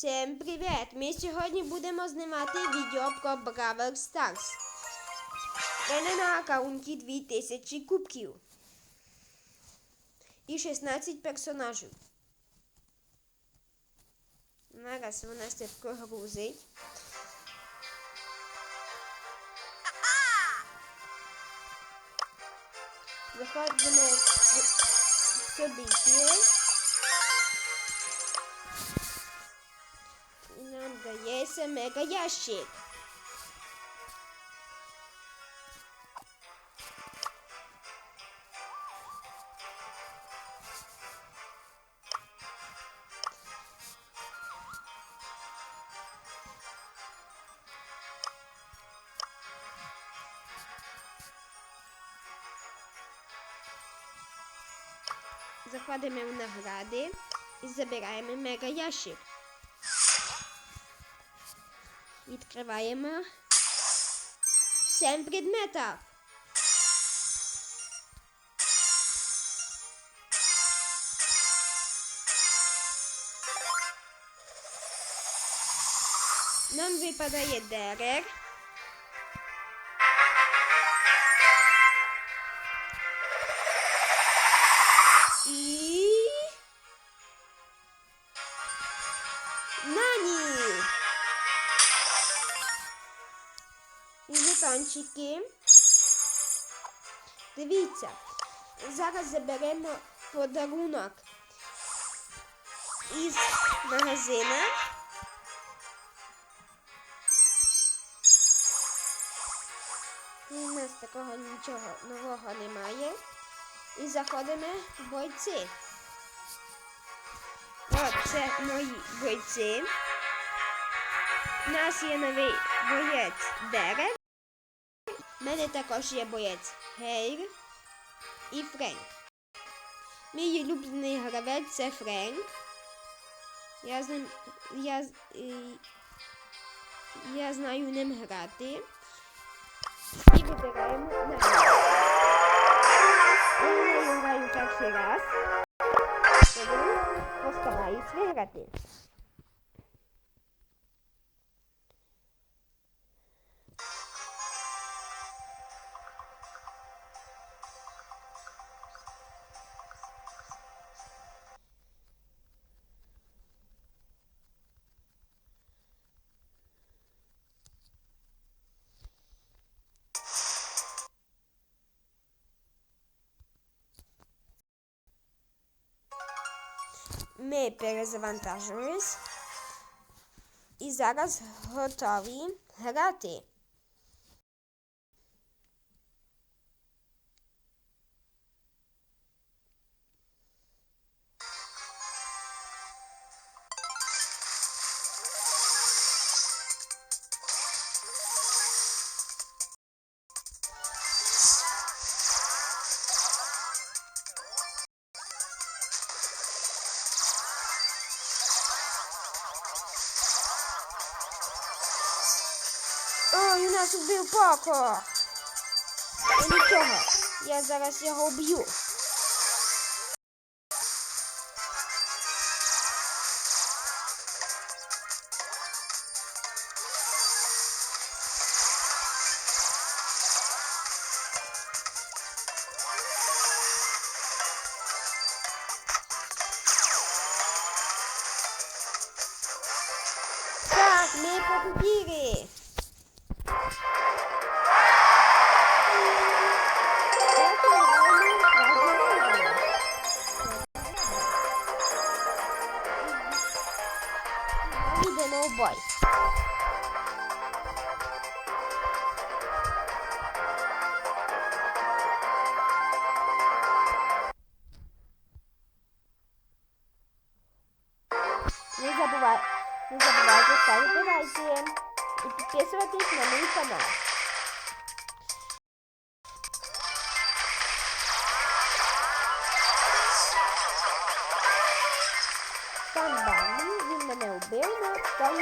Всім привіт! Ми сьогодні будемо знімати відео про Бравл Старс. Мене на аккаунті 2000 кубків. І 16 персонажів. Зараз вона це прогрузить. Заходимо в события. Дається мега ящик. Заходимо в награди і забираємо мега ящик. Відкриваємо. Сім предметів. Нам випадає дерек. І. Дивіться, зараз заберемо подарунок із магазина. І у нас такого нічого нового немає. І заходимо в бойці. От це мої бойці. У нас є новий боєць Дерек. У мене також є боєць Гейр і Френк. Мій улюблений гравець це Френк. Я з ним. Я, з- і- я знаю ним грати. І вибираємо на. Я граю перший раз. Тому постараюсь виграти. Ми перезавантажуємось. І зараз готові грати. Нас убив Пако! Нічого, я зараз його вб'ю. Ставити и подписывайтесь на мой канал. Там Барні, він мене вбив, но там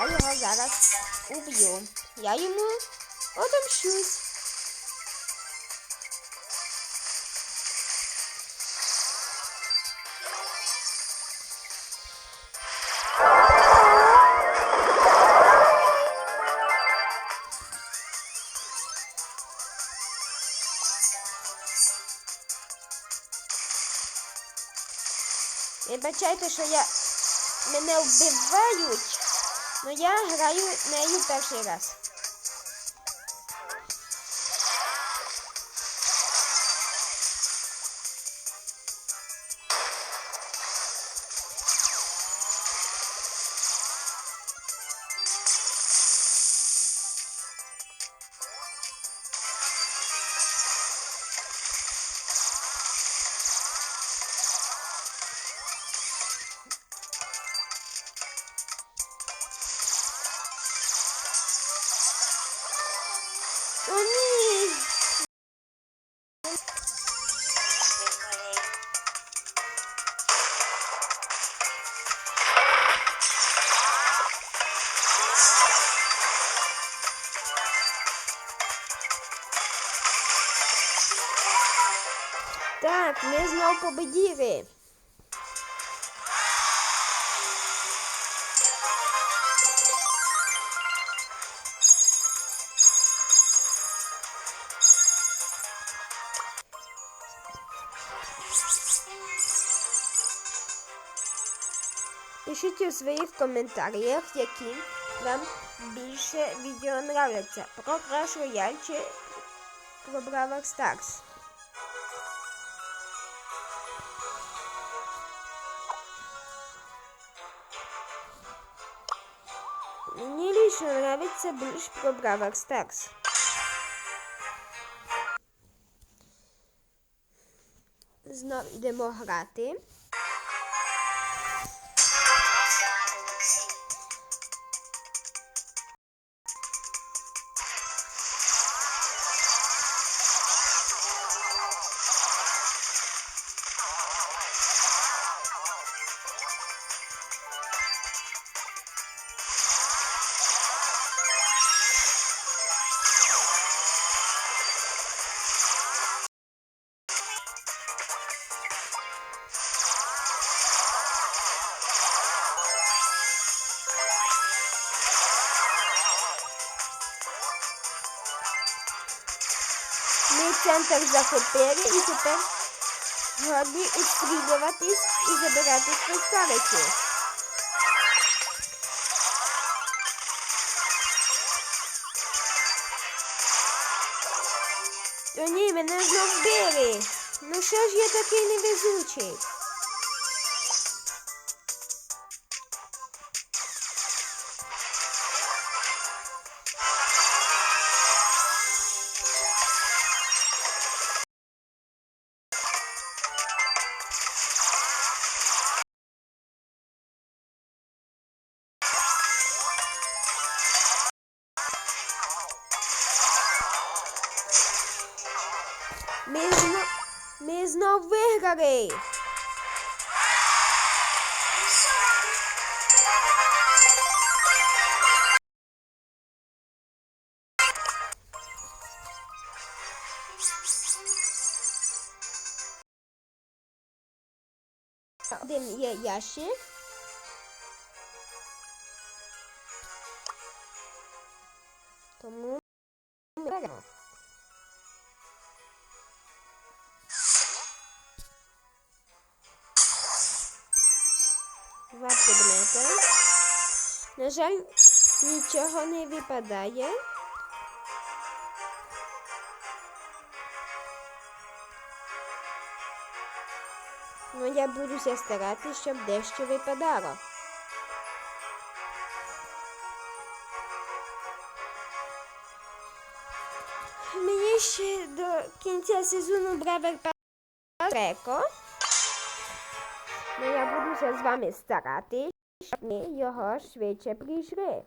я його зараз уб'ю. Я йому отомщусь. Вибачайте, що я мене вбивають, але я граю нею перший раз. Так, ми знов победили. Пишіть у своїх коментарях, які вам більше відео нравляться. Про Crash Royale чи про Brawl Stars. Мені лично нравиться більш про Brawl Stars. Знов йдемо грати. Ми центр захопили і тепер годні відстрілюватись і забирати кристалики. О ні, мене знов. Ну що ж я такий невезучий? Ми знов, ми знов виграли. Один є жаль, нічого не випадає. Ну, я буду старатися, щоб дещо випадало. Мені ще до кінця сезону Бравер Треко. Ну, я буду з вами старатись, щоб ми його швидше прийшли.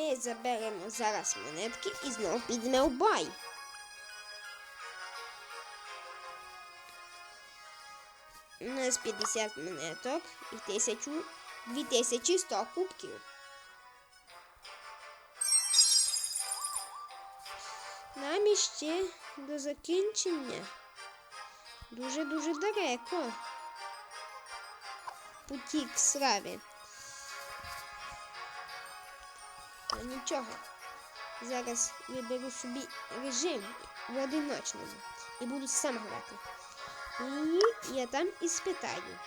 Ми заберемо зараз монетки і знову підемо в бай. У нас 50 монеток і 1000, 2100 кубків. Нам іще до закінчення дуже-дуже далеко. Путі к Ну нічого. Зараз я беру собі режим в одиночному і буду сам грати. І я там і спитаю.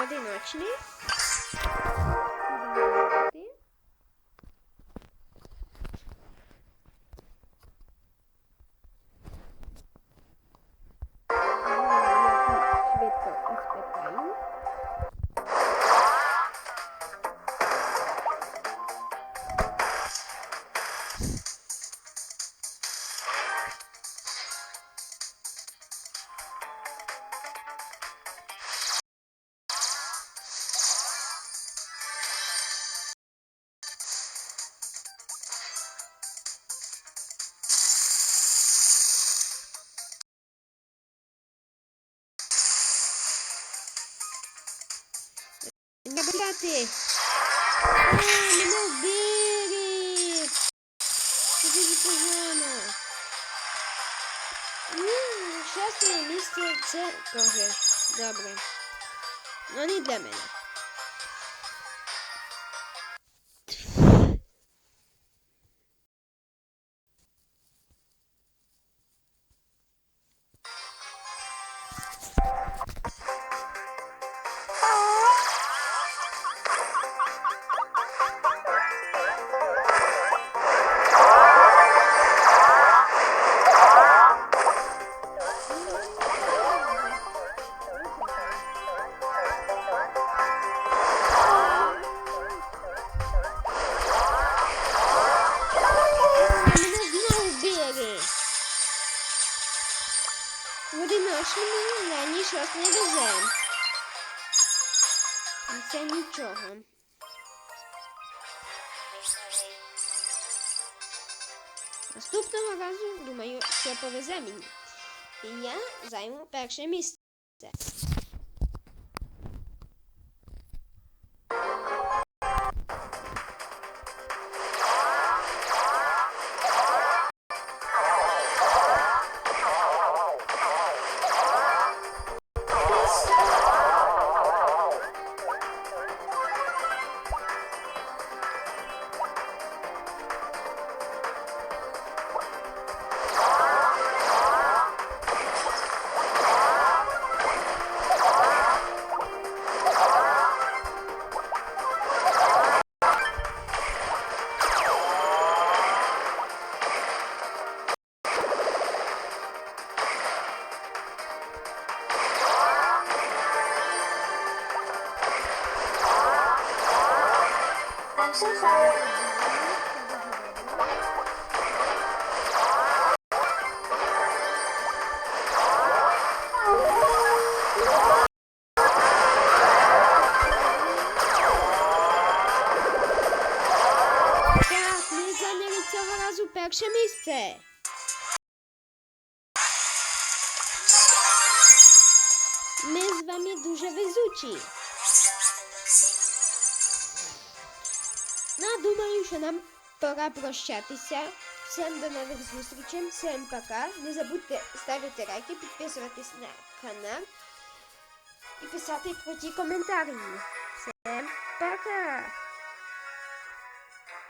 Одиночний. Набрати. А, мене вбили. Це дуже погано. Ну, шосте місце це теж добре. Ну не для. Мене В одиночному мені щось не везе. Це нічого. Наступного разу, думаю, що повезе мені. І я займу перше місце. Krzysiek. Tak, my zajmiemy pierwsze miejsce. My duże. Ну, а думаю, що нам пора прощатися. Всім до нових зустрічей, всім пока. Не забудьте ставити лайки, підписуватись на канал і писати круті коментарі. Всім пока!